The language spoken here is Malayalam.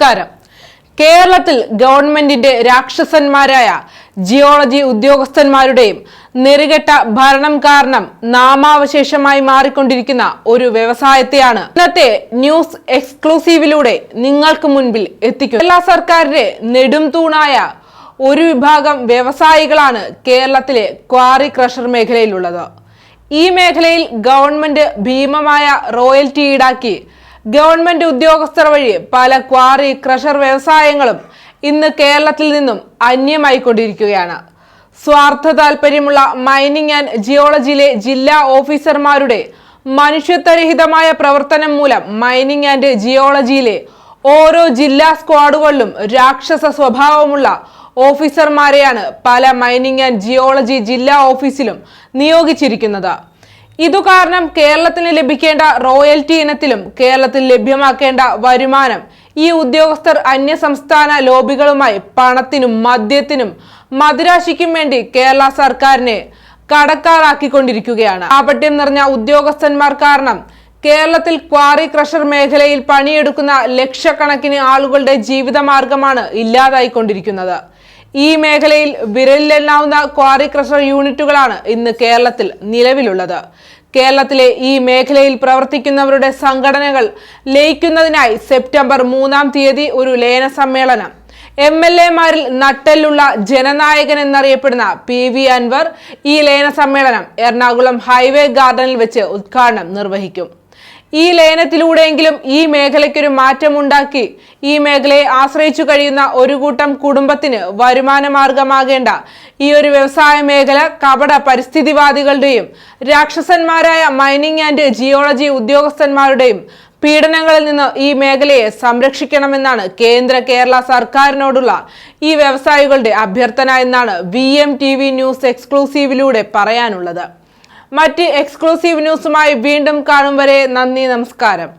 നമസ്കാരം. കേരളത്തിൽ ഗവൺമെന്റിന്റെ രാക്ഷസന്മാരായ ജിയോളജി ഉദ്യോഗസ്ഥന്മാരുടെയും നെറുകെട്ട ഭരണം കാരണം നാമാവശേഷമായി മാറിക്കൊണ്ടിരിക്കുന്ന ഒരു വ്യവസായത്തെയാണ് ഇന്നത്തെ ന്യൂസ് എക്സ്ക്ലൂസീവിലൂടെ നിങ്ങൾക്ക് മുൻപിൽ എത്തിക്കും കേരള സർക്കാരിന്റെ നെടും തൂണായ ഒരു വിഭാഗം വ്യവസായികളാണ് കേരളത്തിലെ ക്വാറി ക്രഷർ മേഖലയിലുള്ളത്. ഈ മേഖലയിൽ ഗവൺമെന്റ് ഭീമമായ റോയൽറ്റി ഈടാക്കി ഗവൺമെന്റ് ഉദ്യോഗസ്ഥർ വഴി പല ക്വാറി ക്രഷർ വ്യവസായങ്ങളും ഇന്ന് കേരളത്തിൽ നിന്നും അന്യമായിക്കൊണ്ടിരിക്കുകയാണ്. സ്വാർത്ഥ താല്പര്യമുള്ള മൈനിങ് ആൻഡ് ജിയോളജിയിലെ ജില്ലാ ഓഫീസർമാരുടെ മനുഷ്യത്വരഹിതമായ പ്രവർത്തനം മൂലം മൈനിങ് ആൻഡ് ജിയോളജിയിലെ ഓരോ ജില്ലാ സ്ക്വാഡുകളിലും രാക്ഷസ സ്വഭാവമുള്ള ഓഫീസർമാരെയാണ് പല മൈനിങ് ആൻഡ് ജിയോളജി ജില്ലാ ഓഫീസിലും നിയോഗിച്ചിരിക്കുന്നത്. ഇതു കാരണം കേരളത്തിന് ലഭിക്കേണ്ട റോയൽറ്റി ഇനത്തിലും കേരളത്തിൽ ലഭ്യമാക്കേണ്ട വരുമാനം ഈ ഉദ്യോഗസ്ഥർ അന്യസംസ്ഥാന ലോബികളുമായി പണത്തിനും മദ്യത്തിനും മദിരാശിക്കും വേണ്ടി കേരള സർക്കാരിനെ കടക്കാറാക്കിക്കൊണ്ടിരിക്കുകയാണ്. കാപട്യം നിറഞ്ഞ ഉദ്യോഗസ്ഥന്മാർ കാരണം കേരളത്തിൽ ക്വാറി ക്രഷർ മേഖലയിൽ പണിയെടുക്കുന്ന ലക്ഷക്കണക്കിന് ആളുകളുടെ ജീവിതമാർഗമാണ് ഇല്ലാതായിക്കൊണ്ടിരിക്കുന്നത്. ഈ മേഖലയിൽ വിരലിലെണ്ണാവുന്ന ക്വാറി ക്രഷർ യൂണിറ്റുകളാണ് ഇന്ന് കേരളത്തിൽ നിലവിലുള്ളത്. കേരളത്തിലെ ഈ മേഖലയിൽ പ്രവർത്തിക്കുന്നവരുടെ സംഘടനകൾ ലയിക്കുന്നതിനായി സെപ്റ്റംബർ മൂന്നാം തീയതി ഒരു ലയന സമ്മേളനം. എം എൽ എമാരിൽ നട്ടെല്ലുള്ള ജനനായകൻ എന്നറിയപ്പെടുന്ന പി വി അൻവർ ഈ ലയന സമ്മേളനം എറണാകുളം ഹൈവേ ഗാർഡനിൽ വെച്ച് ഉദ്ഘാടനം നിർവഹിക്കും. ഈ ലയനത്തിലൂടെയെങ്കിലും ഈ മേഖലയ്ക്കൊരു മാറ്റമുണ്ടാക്കി. ഈ മേഖലയെ ആശ്രയിച്ചു കഴിയുന്ന ഒരു കൂട്ടം കുടുംബത്തിന് വരുമാന മാർഗമാകേണ്ട ഈ ഒരു വ്യവസായ മേഖല കപട പരിസ്ഥിതിവാദികളുടെയും രാക്ഷസന്മാരായ മൈനിങ് ആൻഡ് ജിയോളജി ഉദ്യോഗസ്ഥന്മാരുടെയും പീഡനങ്ങളിൽ നിന്ന് ഈ മേഖലയെ സംരക്ഷിക്കണമെന്നാണ് കേന്ദ്ര കേരള സർക്കാരിനോടുള്ള ഈ വ്യവസായികളുടെ അഭ്യർത്ഥന എന്നാണ് V M T V news എക്സ്ക്ലൂസീവിലൂടെ പറയാനുള്ളത്. മറ്റ് എക്സ്ക്ലൂസീവ് ന്യൂസുമായി വീണ്ടും കാണും വരെ നന്ദി നമസ്കാരം.